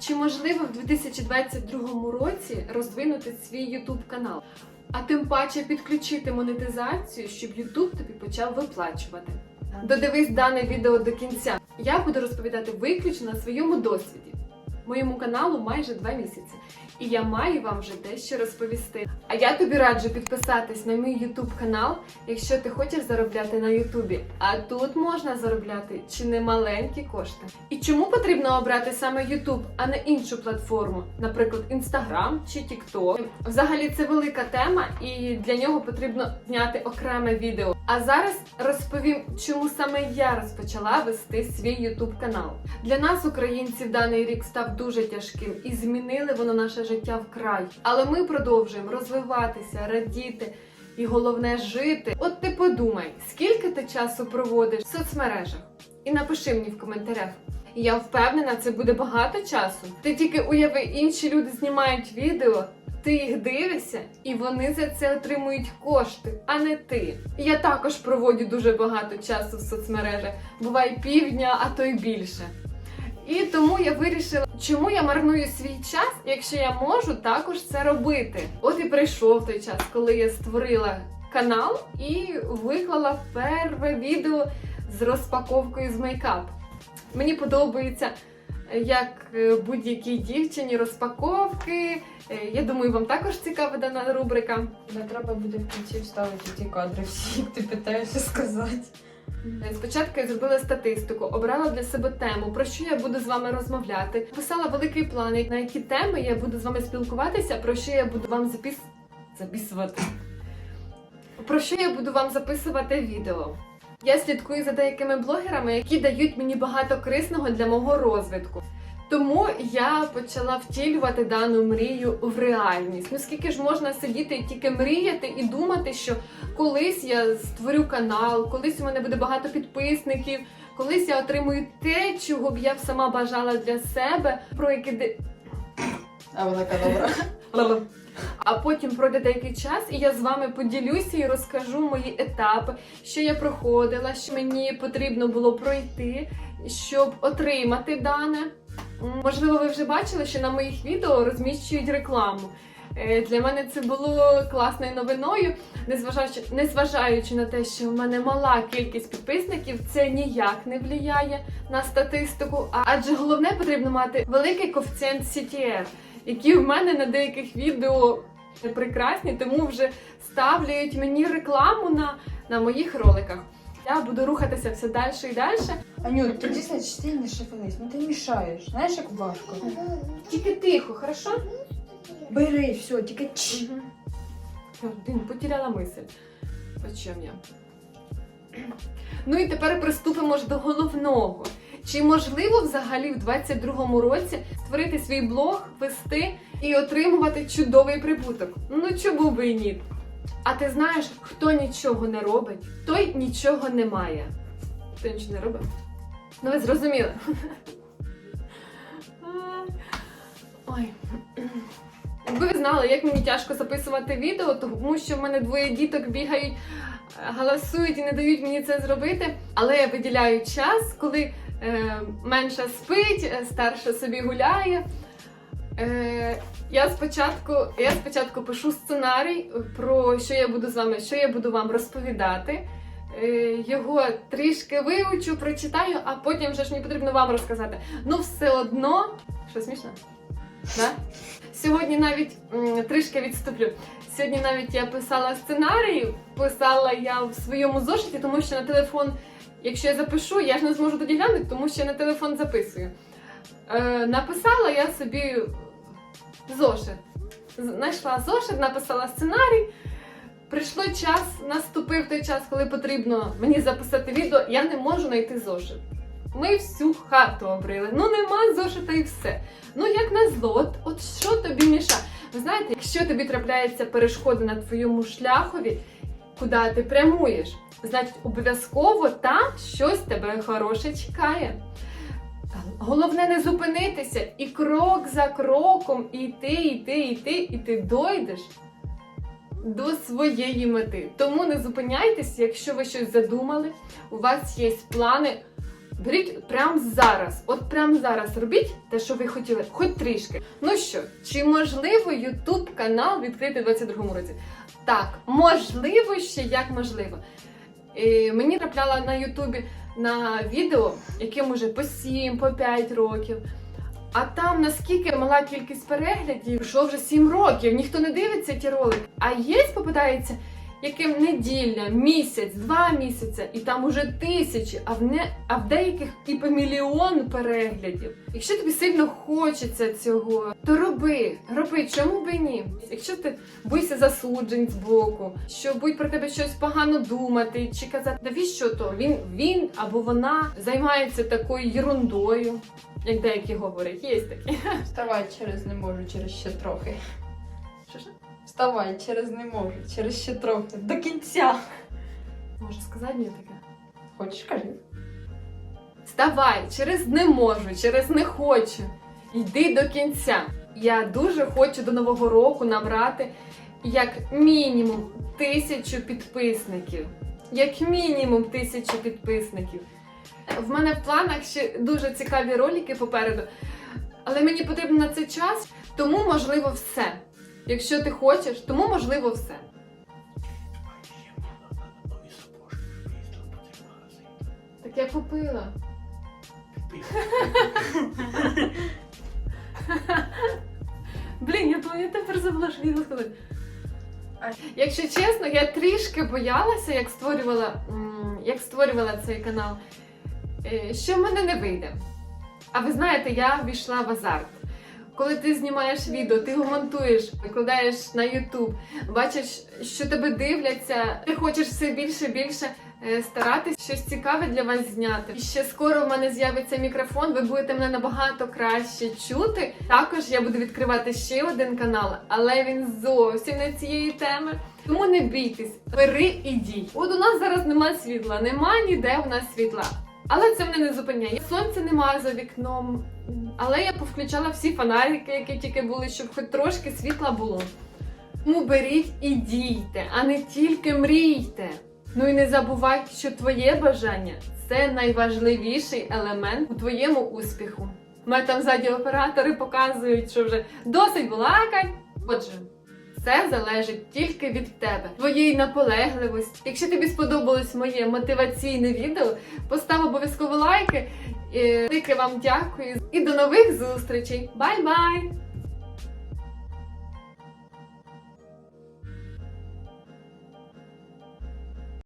Чи можливо в 2022 році розвинути свій YouTube канал? А тим паче підключити монетизацію, щоб YouTube тобі почав виплачувати. Додивись дане відео до кінця. Я буду розповідати виключно на своєму досвіді. Моєму каналу майже два місяці, і я маю вам вже дещо розповісти. А я тобі раджу підписатись на мій YouTube канал, якщо ти хочеш заробляти на Ютубі. А тут можна заробляти чи не маленькі кошти. І чому потрібно обрати саме YouTube, а не іншу платформу, наприклад, Instagram чи TikTok? Взагалі це велика тема, і для нього потрібно зняти окреме відео. А зараз розповім, чому саме я розпочала вести свій YouTube канал. Для нас, українців, даний рік став дуже тяжким і змінили воно наше життя вкрай. Але ми продовжуємо розвиватися, радіти. І головне жити. От ти подумай, скільки ти часу проводиш в соцмережах? І напиши мені в коментарях. Я впевнена, це буде багато часу. Ти тільки уяви, інші люди знімають відео, ти їх дивишся, і вони за це отримують кошти, а не ти. Я також проводжу дуже багато часу в соцмережах, буває півдня, а то й більше. І тому я вирішила, чому я марную свій час, якщо я можу також це робити. От і прийшов той час, коли я створила канал і виклала перше відео з розпаковкою з мейкап. Мені подобається, як е, будь-якій дівчині розпаковки. Е, Я думаю, вам також цікава дана рубрика. Не треба буде в кінці вставити ті кадри всі, як ти питаєшся сказати. Спочатку я зробила статистику, обрала для себе тему, про що я буду з вами розмовляти. Писала великий план, на які теми я буду з вами спілкуватися, про що я буду вам запіс... записувати. Про що я буду вам записувати відео. Я слідкую за деякими блогерами, які дають мені багато корисного для мого розвитку. Тому я почала втілювати дану мрію в реальність. Ну скільки ж можна сидіти і тільки мріяти і думати, що колись я створю канал, колись у мене буде багато підписників, колись я отримую те, чого б я б сама бажала для себе, про яке А вона добра. А потім пройде деякий час, і я з вами поділюся і розкажу мої етапи, що я проходила, що мені потрібно було пройти, щоб отримати дане. Можливо, ви вже бачили, що на моїх відео розміщують рекламу. Е, Для мене це було класною новиною, незважаючи, незважаючи на те, що в мене мала кількість підписників, це ніяк не впливає на статистику. Адже головне потрібно мати великий коефіцієнт CTR, який в мене на деяких відео прекрасні, тому вже ставлять мені рекламу на, на моїх роликах. Я буду рухатися все далі і далі. Анют, ти дійсно стільно шифанись, ну ти мішаєш. Знаєш, як важко. Тільки тихо, хорошо? Бери, все, тільки чш. Угу. Блін, потеряла мисль. О чим я? Ну і тепер приступимо ж до головного. Чи можливо взагалі в 22-му році створити свій блог, вести і отримувати чудовий прибуток? Ну чому би і ні? А ти знаєш, хто нічого не робить, той нічого не має. Хто нічого не робить? Ну ви зрозуміли. Ой. Якби ви знали, як мені тяжко записувати відео, тому що в мене двоє діток бігають, галасують і не дають мені це зробити. Але я виділяю час, коли менша спить, е, старша собі гуляє. Е, я спочатку, я спочатку пишу сценарій про що я буду з вами, що я буду вам розповідати. Е, Його трішки вивчу, прочитаю, а потім вже ж мені потрібно вам розказати. Ну, все одно, що смішно? Да? Сьогодні навіть трішки відступлю. Сьогодні навіть я писала сценарій, писала я в своєму зошиті, тому що на телефон, якщо я запишу, я ж не зможу тоді глянути, тому що я на телефон записую. Е, написала я собі зошит. Знайшла зошит, написала сценарій. Прийшло час, наступив той час, коли потрібно мені записати відео, я не можу знайти зошит. Ми всю хату обрили. Ну нема зошита і все. Ну як назло, от, от що тобі мішає? Ви знаєте, якщо тобі трапляється перешкода на твоєму шляхові, куди ти прямуєш, значить обов'язково там щось тебе хороше чекає. Головне не зупинитися і крок за кроком іти, іти, іти, і ти дойдеш до своєї мети. Тому не зупиняйтесь, якщо ви щось задумали, у вас є плани, Беріть прямо зараз, от прямо зараз робіть те, що ви хотіли, хоч трішки. Ну що, чи можливо YouTube канал відкрити в 22-му році? Так, можливо, ще як можливо. І мені трапляла на Ютубі на відео, яким уже по 7, по 5 років. А там наскільки мала кількість переглядів, що вже 7 років, ніхто не дивиться ті ролики. А є попадається, яким неділя, місяць, два місяці, і там уже тисячі, а в не а в деяких і по мільйон переглядів. Якщо тобі сильно хочеться цього, то роби, роби, чому би ні? Якщо ти боїшся засуджень з боку, що будуть про тебе щось погано думати, чи казати, навіщо то? Він він або вона займається такою ерундою, як деякі говорять, є такі. Вставай через не можу, через ще трохи. Вставай через не можу, через ще трохи. До кінця. Може сказати мені таке? Хочеш кажи? Вставай, через не можу, через не хочу. Йди до кінця. Я дуже хочу до нового року набрати як мінімум тисячу підписників. Як мінімум тисячу підписників. В мене в планах ще дуже цікаві ролики попереду, але мені потрібно на це час, тому можливо все. Якщо ти хочеш, тому можливо все. Так я купила. Блін, я, то- я тепер забула. Якщо чесно, я трішки боялася, як створювала, як створювала цей канал, е, що в мене не вийде. А ви знаєте, я війшла в азарт. Коли ти знімаєш відео, ти його монтуєш, викладаєш на YouTube, бачиш, що тебе дивляться, ти хочеш все більше більше е, старатись щось цікаве для вас зняти. І ще скоро в мене з'явиться мікрофон, ви будете мене набагато краще чути. Також я буду відкривати ще один канал, але він зовсім не цієї теми. Тому не бійтесь, бери і дій. От у нас зараз нема світла, нема ніде у нас світла. Але це мене не зупиняє. Сонця немає за вікном. Але я повключала всі фонарики, які тільки були, щоб хоч трошки світла було. Тому беріть і дійте, а не тільки мрійте. Ну і не забувай, що твоє бажання це найважливіший елемент у твоєму успіху. У мене там ззаді оператори показують, що вже досить балакать. Отже, все залежить тільки від тебе, твоєї наполегливості. Якщо тобі сподобалось моє мотиваційне відео, постав обов'язково лайки. Велике вам дякую і до нових зустрічей. Бай-бай!